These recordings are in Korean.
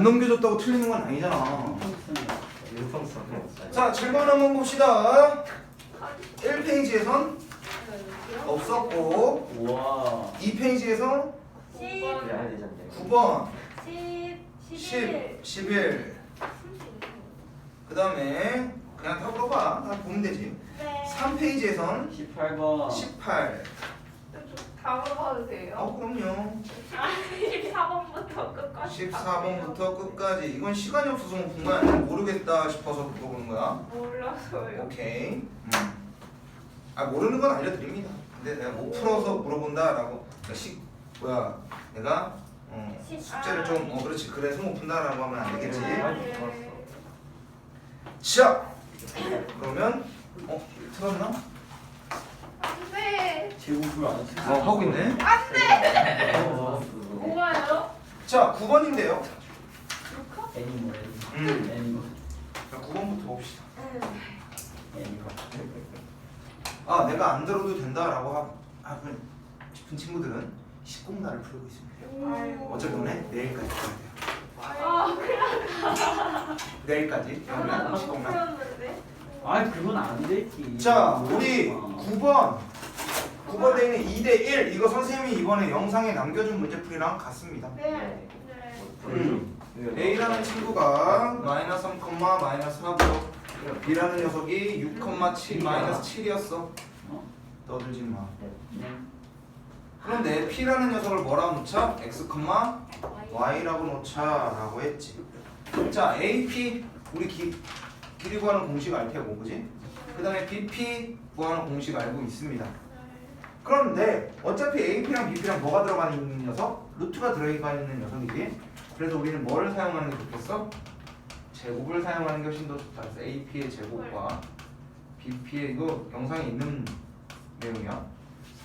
안 넘겨줬다고 틀리는 건 아니잖아. 자, 7번 한번 봅시다. 1페이지에선 없었고 우와 2페이지에서 10, 그래야 되잖아요 9번, 10, 10, 11, 11. 그 다음에 그냥 다 물어봐. 다 보면 되지. 네. 3페이지에선 18번 18. 다 물어봐도 돼요? 어, 그럼요. 14번부터 끝까지 14번부터 끝까지. 이건 시간이 없어서 못 본 거야. 아니면 모르겠다 싶어서 물어보는 거야. 몰라서요 오케이. 음. 아 모르는 건 알려드립니다. 근데 내가 못 풀어서 물어본다라고 그러니까 시 뭐야 내가 어, 시- 숙제를 아. 좀어 그렇지 그래서 못 푼다라고 하면 안 되겠지. 네. 자 그러면 어 틀었나? 안돼 제곱을 안어 하고 있네. 뭐가요? 자 9번인데요. 루카? 애니멀 음. 애니멀 자 9번부터 봅시다. 애니멀 아 내가 안 들어도 된다라고 하, 하고 싶은 친구들은 식공나를 풀고 있습니다. 아이고. 어차피 오늘 내일까지 풀어야 돼요. 아 내일까지 그러면. 풀었는데 아 그건 안 되지 자, 우리 어. 9번. 9번 에 있는 2대 1. 이거 선생님이 이번에 영상에 남겨준 문제풀이랑 같습니다. 네 네. 음. A라는 친구가 마이너스 3, 마이너스 4고 B라는 녀석이 6,7 마이너스 7이었어. 어? 떠들지 마. 네. 그런데 P라는 녀석을 뭐라고 놓자? X, Y라고 놓자라고 했지. 자, AP 우리 기, 길이 구하는 공식 알 테고, 그지? 그 다음에 BP 구하는 공식 알고 있습니다. 그런데 어차피 AP랑 BP랑 뭐가 들어가 있는 녀석? 루트가 들어가 있는 녀석이지. 그래서 우리는 뭐를 사용하는 게 좋겠어? 제곱을 사용하는 게 훨씬 더 좋다. 그래서 AP의 제곱과 BP의 이거 영상에 있는 내용이야.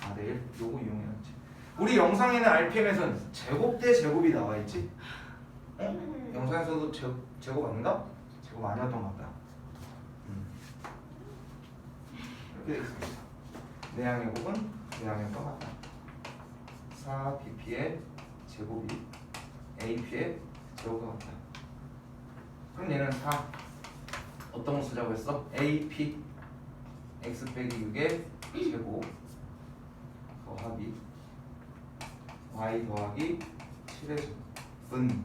4대 1 요거 이용해야지. 우리 영상에는 RPM에서는 제곱 대 제곱이 나와 있지. 어? 영상에서도 제, 제곱 아닌가? 제곱 아니었던 것 같다. 음. 이렇게 되어 있습니다. 내양의 곱은 내양의 과 같다. 4 BP의 제곱이 AP의 제곱과 같다. 그럼 얘는 4 어떤 거 쓰자고 했어? AP x 빼기 6의 제곱 더하기 y 더하기 7의 제곱은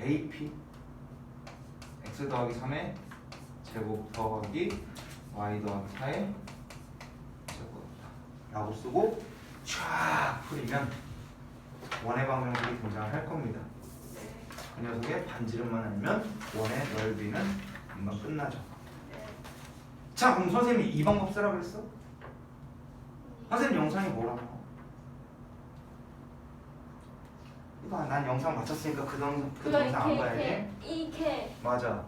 AP x 더하기 3의 제곱 더하기 y 더하기 4의 제곱이다 라고 쓰고 쫙 풀이면 원의 방정식이 등장할 겁니다 그 녀석의 반지름만 알면 원의 넓이는 금방 끝나죠 자 그럼 선생님이 이 방법 쓰라 그랬어? 선생님 영상이 뭐라고? 이봐 난 영상 마쳤으니까 그, 동, 그 동상 안 봐야지 이케 맞아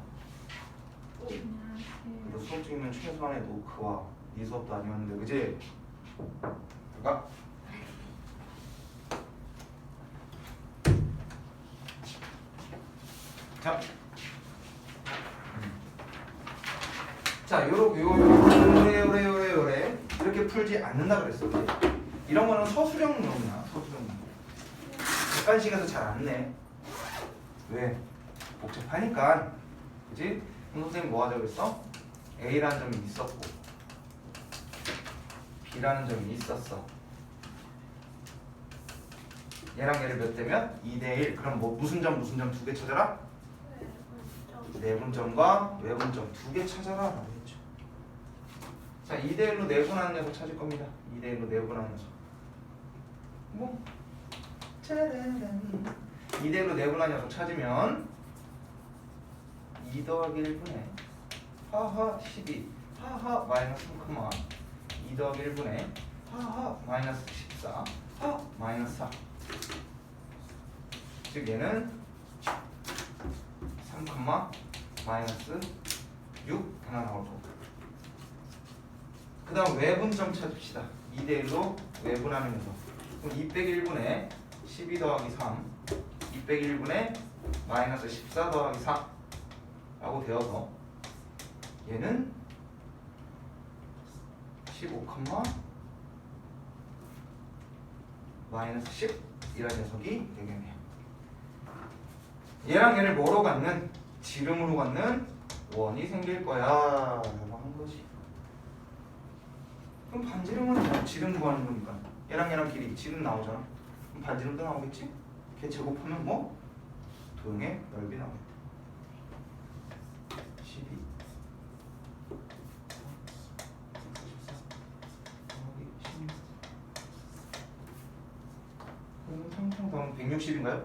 너 수업 중이면 최소한의 노크와 네 수업도 아니었는데 그지? 자 음. 자, 요러 요 요래 요래 요래 요래 이렇게 풀지 않는다 그랬어. 이런 거는 서술형 놈이야. 서술형 놈. 객관식에서 잘 안 내. 왜? 복잡하니까. 그지? 선생님 뭐 하자고 했어? A라는 점이 있었고 B라는 점이 있었어. 얘랑 얘를 몇 대면? 2대 1. 그럼 뭐 무슨 점 무슨 점 두 개 찾아라? 내분점과 외분점 두 개 찾아라 라고 했죠. 자, 2대 1로 내분하는 녀석 찾을 겁니다. 2대 1로 내분하는 녀석. 뭐 짜라란 2대 1로 내분하는 녀석 찾으면 2 더하기 1분의 하하 12 하하 마이너스 3, 2 더하기 1분의 하하 마이너스 14 하 마이너스 4. 즉 얘는 3, 마이너스 6 하나 나올 거고. 그 다음 외분점 찾읍시다. 2대 1로 외분하는 녀석 그럼 2 빼기 1분의 12 더하기 3 2 빼기 1분의 마이너스 14 더하기 4 라고 되어서 얘는 15, 마이너스 10 이라는 녀석이 되겠네요. 얘랑 얘를 뭐로 갖는? 지름으로 갖는 원이 생길 거야. 라고 한 거지. 그럼 반지름은 뭐 지름 구하는 거니까. 얘랑 얘랑 길이. 지름 나오잖아. 그럼 반지름도 나오겠지? 걔 제곱하면 뭐? 도형의 넓이 나오겠다. 12 그러면 탕탕 더하면 160인가요?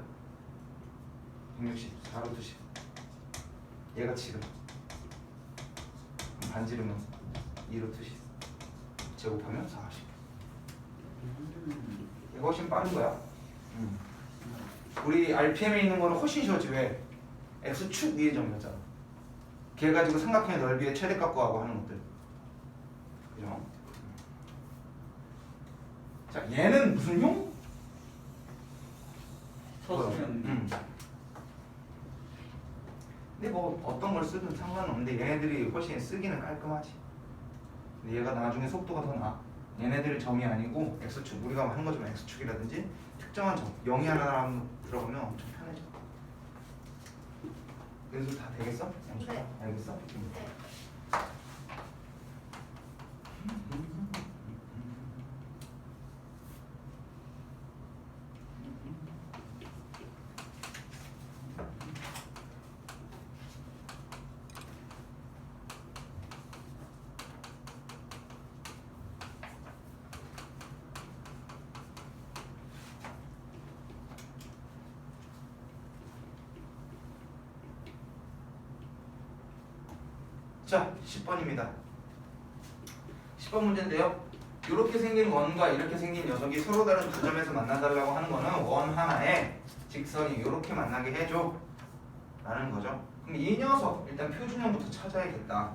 160 4루트 10 얘가 지름 반지름은 2루트 10 제곱하면 40 얘가 훨씬 빠른 거야 음. 우리 RPM에 있는 거는 훨씬 쉬웠지 왜? X축 위의 점이었잖아 걔 가지고 삼각형의 넓이의 최대값 구하고 하는 것들 그죠? 자 얘는 무슨 용? 서수면 음. 근데 뭐 어떤 걸 쓰든 상관없는데 얘네들이 훨씬 쓰기는 깔끔하지. 근데 얘가 나중에 속도가 더 나. 얘네들이 점이 아니고 x축 우리가 하는 것처럼 x축이라든지 특정한 점 0이 하나 들어가면 엄청 편해져. 연습 다 되겠어? 네. 알겠어? 음. 네. 자, 10번입니다. 10번 문제인데요. 이렇게 생긴 원과 이렇게 생긴 녀석이 서로 다른 두 점에서 만나달라고 하는 거는 원 하나에 직선이 이렇게 만나게 해줘. 라는 거죠. 그럼 이 녀석 일단 표준형부터 찾아야겠다.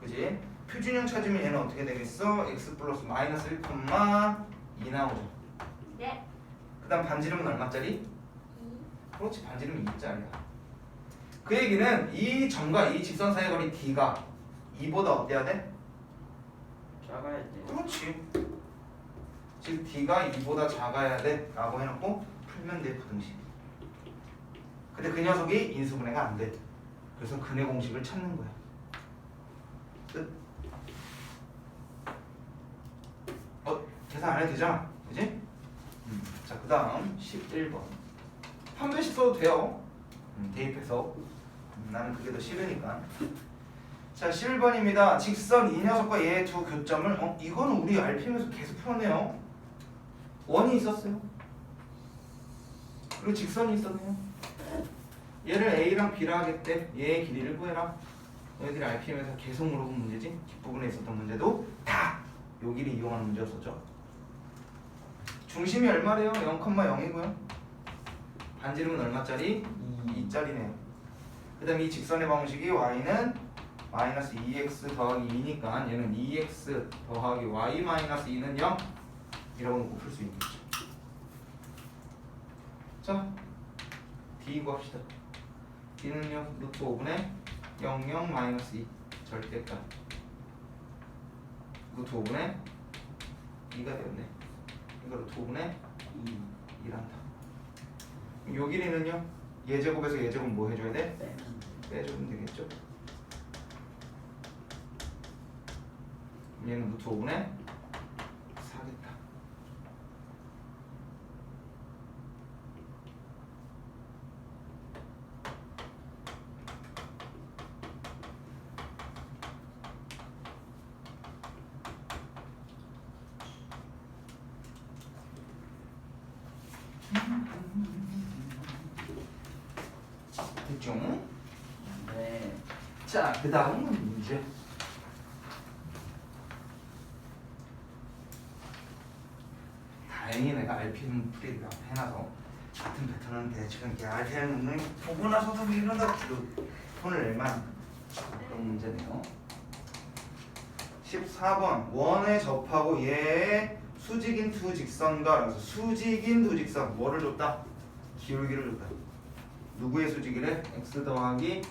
그지? 표준형 찾으면 얘는 어떻게 되겠어? x 플러스 마이너스 1, 2 나오죠. 네. 그 다음 반지름은 얼마짜리? 2. 그렇지 반지름이 2짜리야. 그 얘기는 이 점과 이 직선 사이의 거리 d가 2보다 어때야 돼? 작아야 돼. 그렇지. 즉 d가 2보다 작아야 돼 라고 해놓고 풀면 돼 부등식. 근데 그 녀석이 인수분해가 안 돼. 그래서 근해 공식을 찾는 거야. 끝. 어 계산 안 해도 되잖아. 그지? 음. 자, 그 다음 11번. 한 배씩 써도 돼요. 음, 대입해서. 음, 나는 그게 더 싫으니까. 자, 11번입니다. 직선 이 녀석과 얘의 두 교점을 어, 이거는 우리 RPM에서 계속 풀었네요. 원이 있었어요. 그리고 직선이 있었네요. 얘를 A랑 B라 하겠대. 얘의 길이를 구해라. 너희들이 RPM에서 계속 물어본 문제지. 뒷부분에 있었던 문제도 다 여기를 이용하는 문제였었죠. 중심이 얼마래요? 0,0이고요. 반지름은 얼마짜리? 2짜리네요. 그 다음 이 직선의 방식이 y는 마이너스 2x 더하기 2니까 얘는 2x 더하기 y 마이너스 2는 0 이라고 놓고 풀 수 있겠죠. 자, d 구합시다. d는요 루트 5분의 0, 0 마이너스 2 절대값 루트 5분의 2가 되었네. 이거 루트 5분의 2 이란다. 요 길이는요 예제곱에서 예제곱 뭐 해줘야 돼? 빼면 빼주면 되겠죠. 얘는 루트 5분의 4겠다. 됐죠? 네. 자, 그 다음은 문제. 다행히 내가 RPM 프리를 해놔서 같은 패턴은 대충 이렇게 RPM을 보고 나서도 이런다 그 손을 낼만 그런 문제네요. 14번 원에 접하고 얘의 수직인 두 직선과 수직인 두 직선 뭐를 줬다? 기울기를 줬다. 누구의 수직이래? x 더하기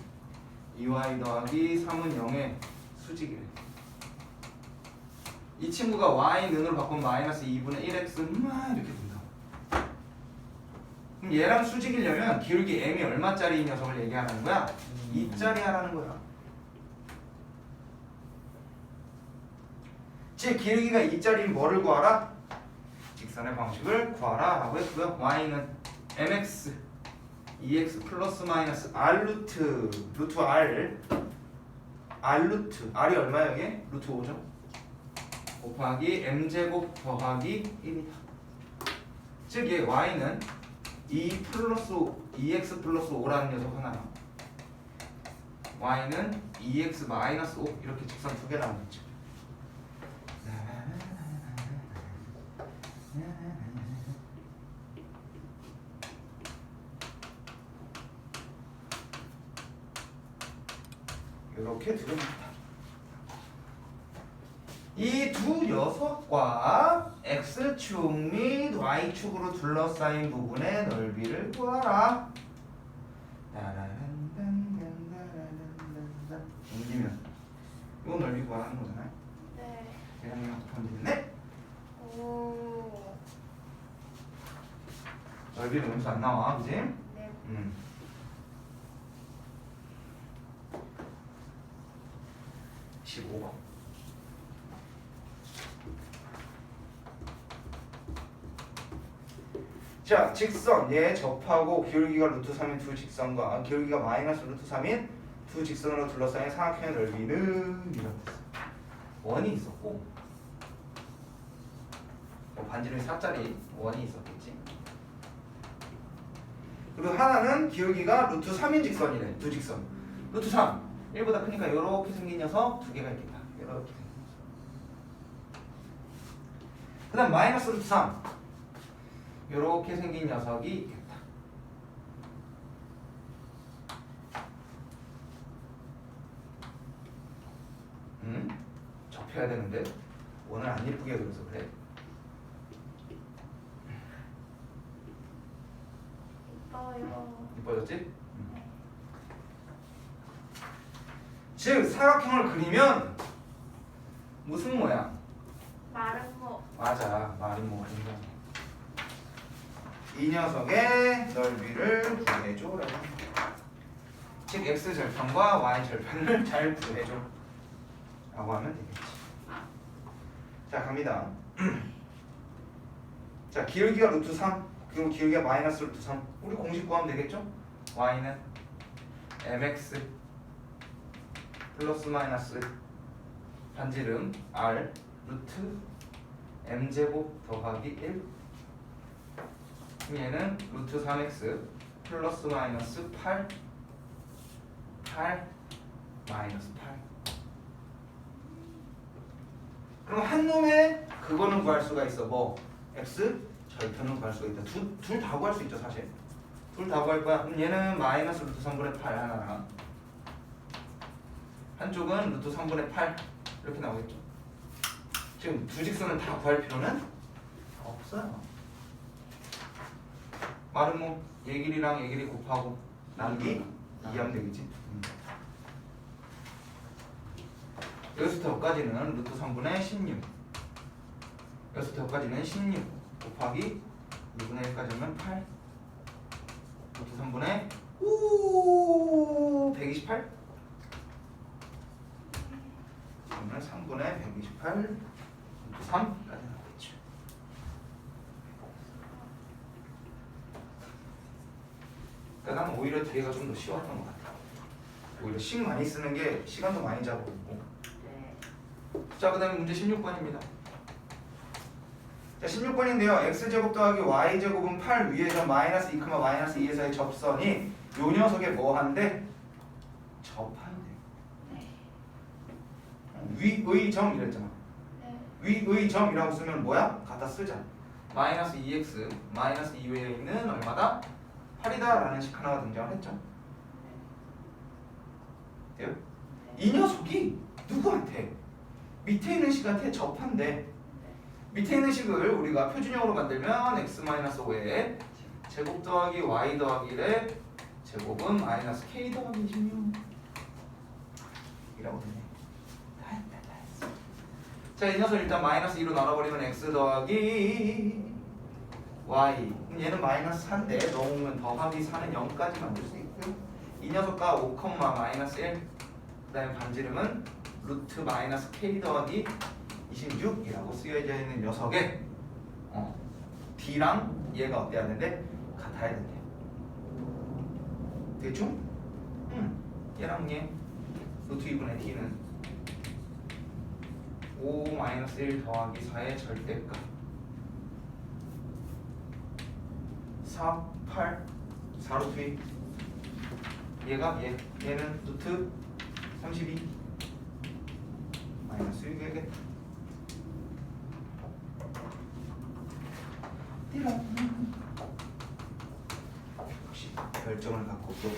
2y 더하기 3은 0의 수직이래. 이 친구가 y 는으로 바꾸면 마이너스 2분의 1x 막 이렇게. 그럼 얘랑 수직이려면 기울기 m이 얼마짜리 녀석을 얘기하는 거야? 음. 2짜리 하라는 거야. 즉 기울기가 2짜리인 뭐를 구하라? 직선의 방식을 구하라 라고 했고요. y는 mx 2x 플러스 마이너스 r 루트 루트 r r 루트 r이 얼마야 이게? 루트 5죠? 곱하기 m제곱 더하기 1이다. 즉 얘 y는 2 플러스 2x 플러스 5라는 녀석 하나랑 y는 2x 마이너스 5 이렇게 직선 두 개라는 거죠. 이렇게 두릅니다. 이 두 녀석과 x축 및 y축으로 둘러싸인 부분의 넓이를 구하라. 옮기면 이 넓이 구하라는 거잖아요. 네. 하면 되겠네? 오. 넓이는 음수 안 나와, 그지? 네. 음. 십오 번. 자, 직선 얘 접하고 기울기가 루트 3인 두 직선과 아, 기울기가 마이너스 루트 3인 두 직선으로 둘러싸인 삼각형의 넓이는 이렇게. 원이 있었고 뭐 반지름이 4짜리 원이 있었겠지. 그리고 하나는 기울기가 루트 3인 직선이래. 두 직선. 루트 3. 1보다 크니까 이렇게 생긴 녀석 두 개가 있겠다. 이렇게 생긴 녀석. 그 다음 마이너스 루트 3. 이렇게 생긴 녀석이 있겠다. 음? 접혀야 되는데 오늘 안 예쁘게 그려서 그래. 이뻐요. 이뻐졌지? 즉 사각형을 그리면 무슨 모양? 마른 거. 맞아 마름모가 인정 이 녀석의 넓이를 구해줘라고 합니다. 즉 x 절편과 y 절편을 잘 구해줘 라고 하면 되겠지 자 갑니다 자 기울기가 루트 3 그리고 기울기가 마이너스 루트 3 우리 공식 구하면 되겠죠? y는 mx 플러스 마이너스 반지름 r 루트 m제곱 더하기 1 그럼 얘는 루트 3x 플러스 마이너스 8 8 마이너스 8 그럼 한 놈의 그거는 구할 수가 있어. 뭐? x 절편은 구할 수가 있다. 둘 다 구할 수 있죠 사실. 둘 다 구할 거야. 그럼 얘는 마이너스 루트 3분의 8 하나랑 한쪽은 루트 3분의 8 이렇게 나오겠죠? 지금 두 직선을 다 구할 필요는 없어요 말은 뭐 얘길이랑 얘길이 곱하고 나누기 2하면 되겠지? 음. 여기서부터 여기까지는 루트 3분의 16 여기서부터 여기까지는 16 곱하기 2분의 1까지 하면 8 루트 3분의 오 128 그러면 3분의 128 루트 3까지 나오겠죠 그러니까 나는 오히려 뒤에가 좀 더 쉬웠던 것 같아 오히려 식 많이 쓰는 게 시간도 많이 잡고 네. 자, 그 다음에 문제 16번입니다. 자, 16번인데요. x제곱 더하기 y제곱은 8 위에 점 마이너스 2, 마이너스 2에서의 접선이 요 녀석에 뭐 한대? 접한대. 위의 점 이랬잖아. 네. 위의 점이라고 쓰면 뭐야? 갖다 쓰자. 마이너스 2x 마이너스 2위에 있는 얼마다? 8이다 라는 식 하나가 등장을 했죠. 돼요? 이 녀석이 누구한테? 밑에 있는 식한테 접한대. 밑에 있는 식을 우리가 표준형으로 만들면 x-5에 제곱 더하기 y 더하기 1의 제곱은 마이너스 k 더하기 26 이라고 되네. 자, 이 녀석 일단 마이너스 2로 나눠버리면 x 더하기 y. 얘는 마이너스 4인데 넣으면 더하기 4는 0까지 만들 수 있고 이 녀석과 5, 마이너스 1 그다음에 반지름은 루트 마이너스 k 더하기 26이라고 쓰여져 있는 녀석의 어, d랑 얘가 어때야 되는데? 같아야 된대. 대충? 응. 얘랑 얘. 루트 2분의 d는 5 마이너스 1 더하기 4의 절대값 4, 8, 4루트 2 얘가 얘, 얘는 루트 32 마이너스 6이겠다 띠라. 역시 결정을 갖고 또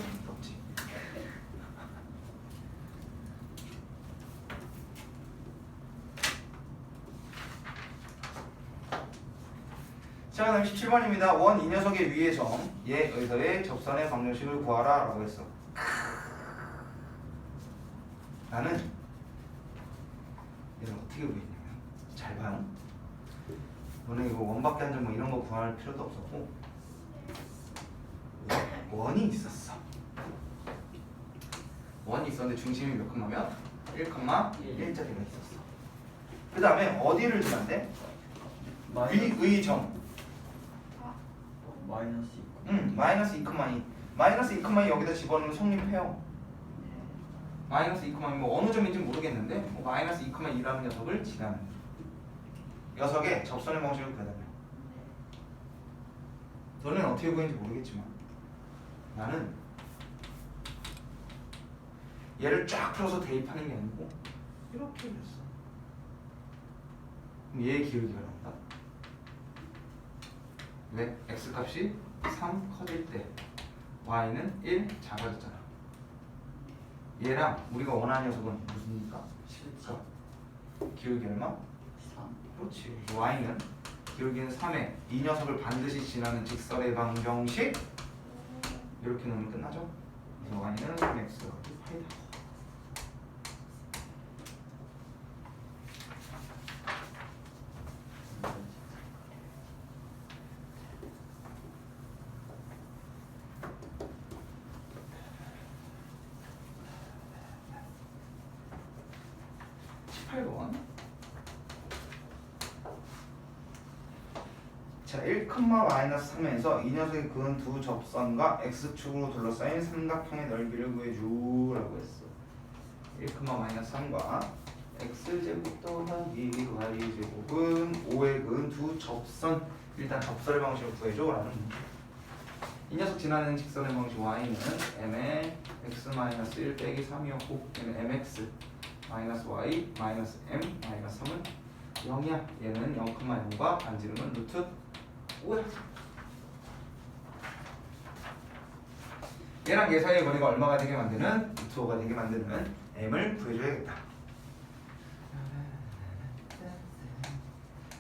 1번입니다. 원 이 녀석의 위에서 얘 의서의 접선의 방정식을 구하라 라고 했어. 나는 얘는 어떻게 구했냐면 잘 봐요. 너네 이거 원밖에 안 점 뭐 이런 거 구할 필요도 없었고 원이 있었어. 원이 있었는데 중심이 몇 컴마면? 1,1짜리가 있었어. 그 다음에 어디를 주면 돼? 위의점 마이너스 있고 응, 마이너스 2,2 마이너스 2,2 여기다 집어넣으면 성립해요. 마이너스 2,2뭐 뭐 어느 점인지 모르겠는데 뭐 마이너스 2,2라는 녀석을 지나는 녀석의 접선의 방식을 구해달래 너는 어떻게 구했는지 모르겠지만 나는 얘를 쫙 풀어서 대입하는 게 아니고 이렇게 그럼 얘의 기울기가 왜? x 값이 3 커질 때 y는 1 작아졌잖아 얘랑 우리가 원하는 녀석은 무슨입니까? 7차 기울기 얼마? 3 그렇지 y는 기울기는 3에 이 녀석을 반드시 지나는 직설의 방정식 이렇게 놓으면 끝나죠? 그래서 y는 3x 파이다 자, 1, 마이너스 3에서 이 녀석이 그은 두 접선과 x축으로 둘러싸인 삼각형의 넓이를 구해주라고 했어. 1, 마이너스 3과 x제곱 더하기 y제곱은 5의 그은 두 접선 일단 접선의 방식을 구해줘라는. 이 녀석 지나는 직선의 방식 y는 m의 x 마이너스 1 빼기 3이었고 얘는 mx 마이너스 y 마이너스 m 마이너스 3은 0이야. 얘는 0,0과 반지름은 루트 5야. 얘랑 얘 사이의 거리가 얼마가 되게 만드는 루트 5가 되게 만드는 m을 구해줘야겠다.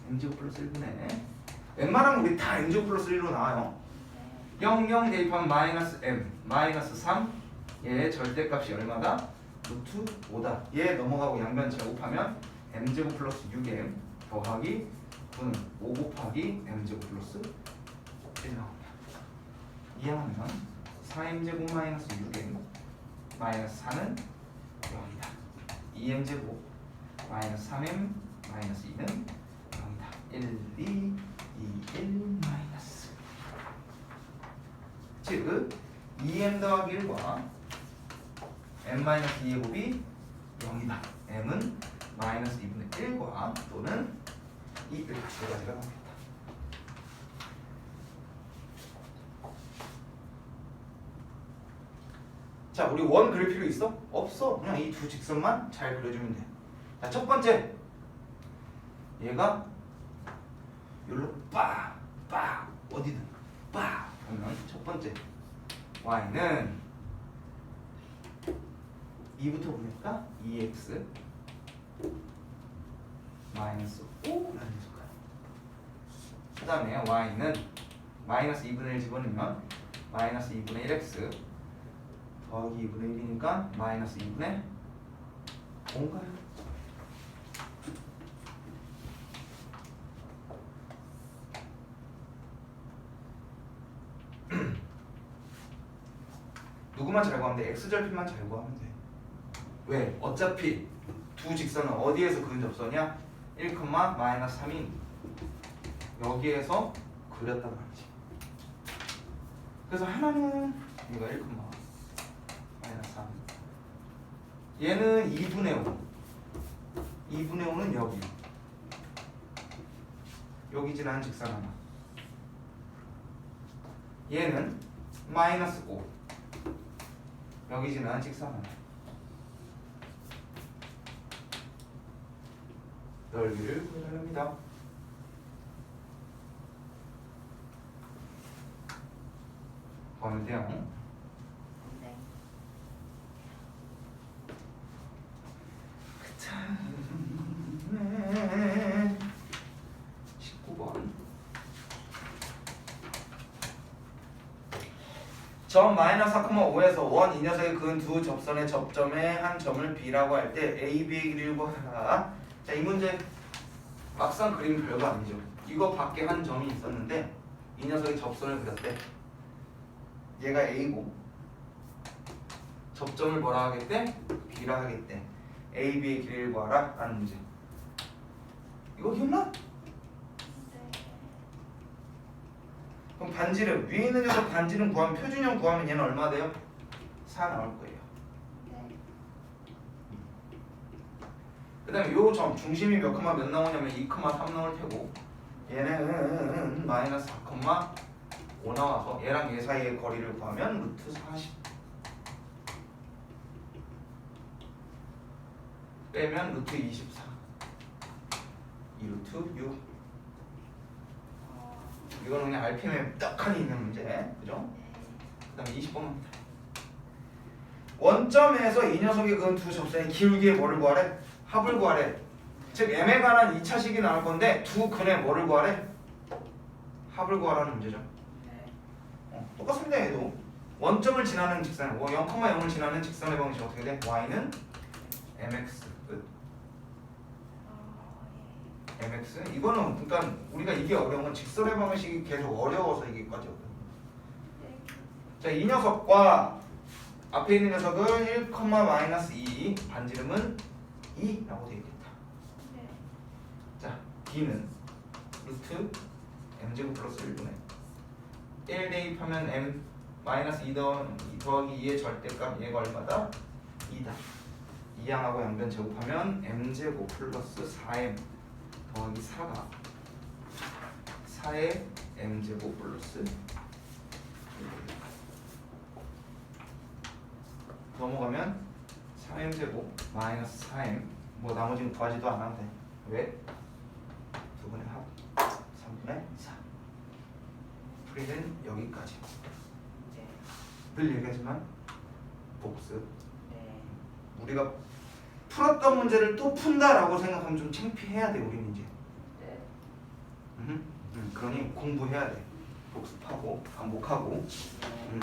m제곱 플러스 1분의 웬만하면 우리 다 m제곱 플러스 1로 나와요. 0, 0 대입하면 마이너스 m 마이너스 3 얘의 절대값이 얼마다? 루트 5다 얘 넘어가고 양변 제곱하면 m제곱 플러스 6m 더하기 9는 5 곱하기 m제곱 플러스 1 나옵니다. 이해하면 4m제곱 마이너스 6m 마이너스 4는 0이다. 2m제곱 마이너스 3m 마이너스 2는 0이다. 1, 2, 2, 1 마이너스. 즉 2m 더하기 1과 m-2의 곱이 0이다. m은 마이너스 2분의 1과 또는 2, 1, 두 가지가 나옵니다. 자, 우리 원 그릴 필요 있어? 없어. 그냥 이 두 직선만 잘 그려주면 돼. 자, 첫 번째. 얘가 여기로 빠, 빠, 어디든 빠 하면 첫 번째 y는 2부터 보니까 2x 마이너스 5라는 수가요. 그 다음에 y는 마이너스 2분의 1 집어넣으면 마이너스 2분의 1x 더하기 2분의 1이니까 마이너스 2분의 5인가요? 누구만 잘 구하면 돼? x절편만 잘 구하면 돼. 왜? 어차피 두 직선은 어디에서 그은 접선이야? 1, 마이너스 3인 여기에서 그렸단 말이지. 그래서 하나는 이거 1, 마이너스 3. 얘는 2분의 5. 2분의 5는 여기. 여기 지나는 직선 하나. 얘는 마이너스 5. 여기 지나는 직선 하나. 네. 네. 19번 점 마이너스 4,5에서 원이 녀석이 그은 두 접선의 접점의 한 점을 B라고 할 때 A, B의 길이를 구하라 자 이 문제 막상 그림 별거 아니죠 이거 밖에 한 점이 있었는데 이 녀석이 접선을 그렸대 얘가 A고 접점을 뭐라 하겠대? B라 하겠대 A, B의 길이를 구하라 라는 문제 이거 기억나? 네. 그럼 반지름 위에 있는 녀석 반지름 구하면 표준형 구하면 얘는 얼마 돼요? 4 나올 거예요 네. 그 다음에 요 점 중심이 몇 컴마 몇 나오냐면 2 컴마 3 나올 테고 얘는 마이너스 4 컴마 5 나와서 얘랑 얘 사이의 거리를 구하면 루트 40 빼면 루트 24 2 루트 6 어, 이거는 그냥 RPM에 떡하니 있는 문제 그죠? 네. 그 다음에 20번입니다. 원점에서 이 녀석이 그은 두 접선의 기울기의 뭐를 구하래? 합을 구하래. 즉 M에 관한 2차식이 나올 건데 두 근의 뭐를 구하래? 합을 구하라는 문제죠. 네. 어, 똑같습니다 얘도. 원점을 지나는 직선, 0,0을 지나는 직선의 방식이 어떻게 돼? y는 mx 끝. 어, mx 이거는 그러니까 우리가 이게 어려운 건 직선의 방식이 계속 어려워서 이게까지 어려운 예. 네. 자, 이 녀석과 앞에 있는 녀석은 1, 마이너스 2 반지름은 2라고 되어 있겠다. 네. 자, b는 루트 m제곱 플러스 1분의 1 대입하면 m 마이너스 2 더하기 2의 절대값 얘가 얼마다? 2다. 이 양하고 양변 제곱하면 m제곱 플러스 4m 더하기 4가 4의 m제곱 플러스 1. 넘어가면 3m 제곱 마이너스 4m 뭐 나머지는 구하지도 돼. 왜? 두 분의 합 3분의 4 풀이는 여기까지. 네. 늘 얘기하지만 복습. 네. 우리가 풀었던 문제를 또 푼다라고 생각하면 좀 창피해야 돼 우리는 이제. 네. 음, 음, 그러니 공부해야 돼. 복습하고 반복하고. 음,